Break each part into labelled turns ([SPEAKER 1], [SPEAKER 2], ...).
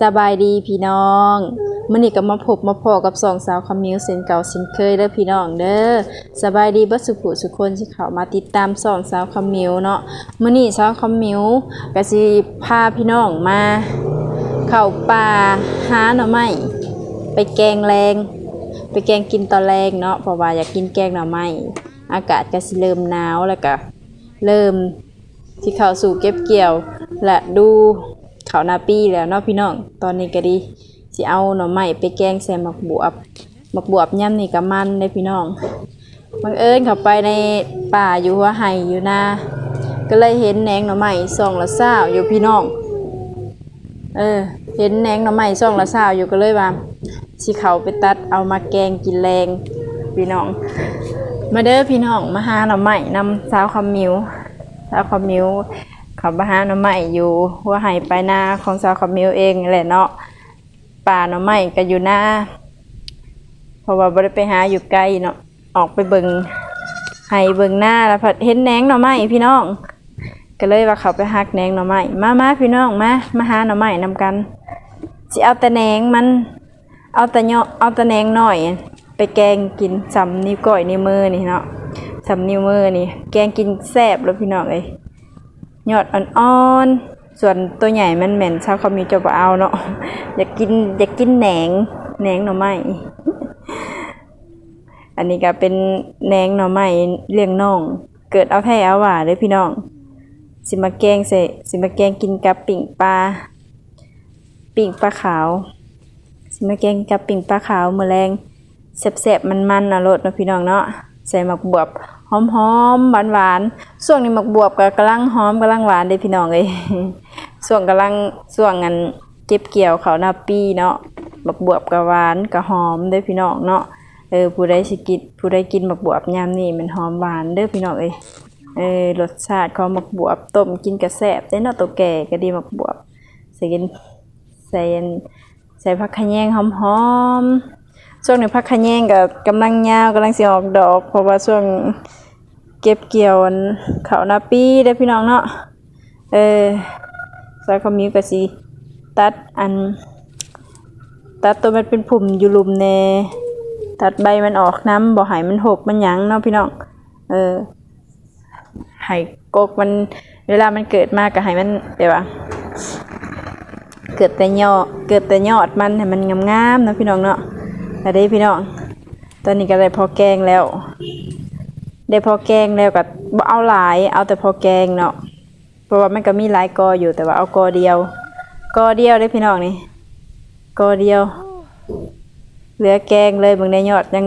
[SPEAKER 1] สบายดีพี่น้องมื้อนี้ก็มาพบมาพอกับสองสาวคำมิวเซนเก่าเซนเคยเด้อพี่น้องเด้อสบายดีบิดสุขสุขคนที่เขามาติดตามสองสาวคำมิวเนาะมื้อนี้สาวคำมิวก็สิพาพี่น้องมา เข้าป่าหาหน่อไม้ไปแกงแรง ไปแกงกินตอนแรงเนาะเพราะว่าอยากกินแกงหน่อไม้อากาศก็สิเริ่มหนาวแล้วก็เริ่มที่เข้าสู่เก็บเกี่ยวและดู เขาวนาปีแล้วเนาะพี่น้อง ตอนนี้ก็ดีสิเอาหน่อไม้ไปแกงใส่หมักบวบหมักบวบย่ำนี่ก็มันเลยพี่น้องบังเอิญเข้าไปในป่าอยู่หัวไห่อยู่นาก็เลยเห็นแหนงหน่อไม้ส่องละเศร้าอยู่พี่น้อง เออ เห็นแหนงหน่อไม้ส่องละเศร้าอยู่ก็เลยว่าสิเขาไปตัดเอามาแกงกินแรงพี่น้อง มาเด้อพี่น้องมาหาหน่อไม้นำสาวคำมิวสาวคอมมิว เขามาหาหน่อไม้อยู่หัวไห้ไปหน้าของสาวคอมมิวเองแหละเนาะป่าหน่อไม้ก็อยู่หน้าเพราะว่าบ่ได้ไปหาอยู่ไกลเนาะออกไปเบิงไห้เบิงหน้าแล้วพัดเห็นแหนงหน่อไม้พี่น้อง ก็เลยว่าเขาไปหักแหนงหน่อไม้มามาพี่น้องมามาหาหน่อไม้นำกันสิเอาแต่แหนงมันเอาแต่เนาะเอาแต่แหนงหน่อย ไปแกงกินสำนิ้วก้อยนิ้วมือนี่เนาะสำนิ้วมือนี่ แกงกินแซ่บแล้วพี่น้องเอ้ย ยอดอ่อนๆ ส่วนตัวใหญ่มันเหม็นชาวเขามีจะบ่เอาเนาะอยากกินอยากกินแหนงแหนงหน่อไม้อันนี้ก็เป็นแหนงหน่อไม้เลี้ยงน้อง เกิดเอาแท้เอาหว่าเด้อพี่น้อง สิมาแกงใส่สิมาแกงกินกับปิ่งปลาปิ่งปลาขาว สิมาแกงกับปิ่งปลาขาวมื้อแรงแซ่บๆมันๆน่ะโลดเนาะพี่น้องเนาะใส่หมักบวบ หอมๆหวานๆช่วงนี้หมักบวบก็กำลังหอมกำลังหวานเด้พี่น้องเอ้ยช่วงกำลังช่วงอันเก็บเกี่ยวเขาหน้าปีเนาะหมักบวบก็หวานก็หอมเด้พี่น้องเนาะเออผู้ใดสิกินผู้ใดกินหมักบวบยามนี้มันหอมหวานเด้อพี่น้องเอ้ยเออรสชาติของหมักบวบต้มกินกระแซบเด้เนาะตัวแก่ก็ดีหมักบวบใส่กินใส่ใส่ผักขะแยงหอมๆช่วงนี้พักขะแยงกับกำลังยาวกำลังสิออกดอก เพราะว่าช่วง เก็บเกี่ยวอันเขานาปีเด้พี่น้องเนาะเออซอยเขามีก็สิตัดอัน ตัดตัวมันเป็นผุ่มอยู่ลุมแนตัดใบมันออกน้ำบ่ให้มันหกมันหยังเนาะพี่น้องเออให้กกมันเวลามันเกิดมากก็ให้มันเดี๋ยวว่าเกิดแต่ยอดเกิดแต่ยอดมันให้มันงามๆนะพี่น้องเนาะแต่ได้พี่น้อง ตอนนี้ก็ได้พอแกงแล้ว ได้พอแกงแล้วก็บ่เอาหลายเอาแต่พอแกงเนาะเพราะว่ามันก็มีหลายกออยู่แต่ว่าเอากอเดียว กอเดียวได้พี่น้องนี่กอเดียว เหลือแกงเลยเบางในยอดยัง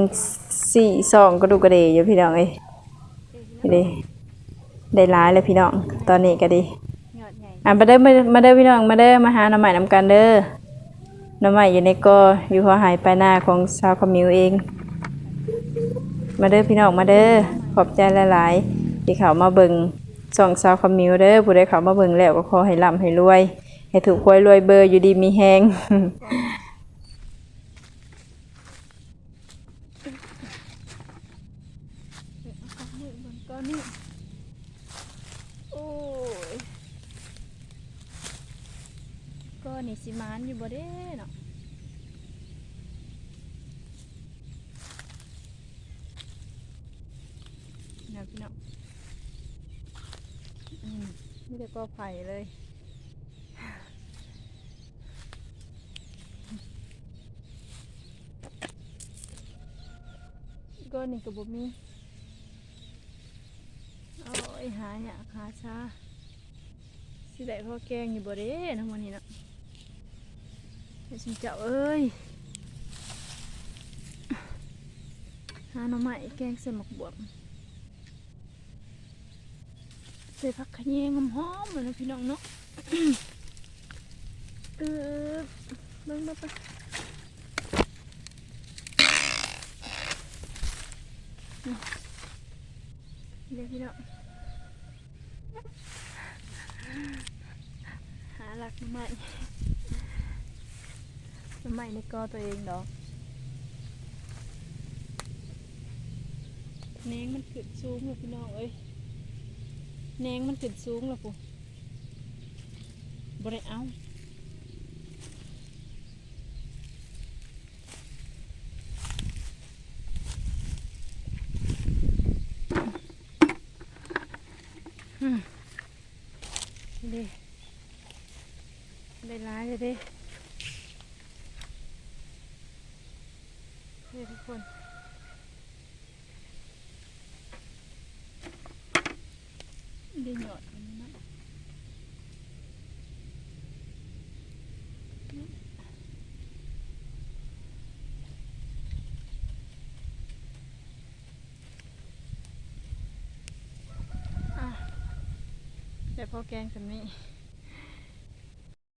[SPEAKER 1] สี่สองกระดูกกระเดยอยู่พี่น้องเอ้ยนี่ได้หลายเลยพี่น้องตอนนี้ก็ดีอะมาเด้อมาเด้อพี่น้องมาเด้อมาหาหน่อไม้น้ำกันเด้อหน้ำใหม่อยู่ในกออยู่หัวหายไปลายหน้าของชาวคอมมิวเอง มาเด้อพี่น้องมาเด้อ ขอบใจหลายๆ ที่เขามาเบิ่งส่องชาวคอมมิวเด้อผู้ใดเขามาเบิ่งแล้วก็ขอให้ร่ำให้รวย ให้ถูกหวยรวยเบอร์อยู่ดีมีแฮง
[SPEAKER 2] ก็นี่โอ้ยก็นี่สิมานอยู่บ่เด้เนาะพี่น้องอื มมีแต่กอไผ่เลย ก็นี่ก็บ่มีโอ้ยหาเนี่ยหาช้าสิได้พ่อแกงอยู่บ่เด้ทั้งวันนี้เนาะไอ้ชิมเจ้าเอ้ยหาหน่อไม้แกงใส่หมกบวบ ส่ผักขะแยงหอมๆเลยนะพี่น้องเนาะเออเบิ่งเบิ่งไปเดี๋ยวพี่น้องหาหลักใหม่ใหม่ในกอตัวเองดอกแหนงมันขึ้นสูงเลยพี่น้องเอ้ย แนงมันขึ้นสูงแล้วปุ๊บริเอาเด้ได้ร้ายเลยเด้เด้ทุกคน เด้หยอดมันนะแต่พอแกงสำนี้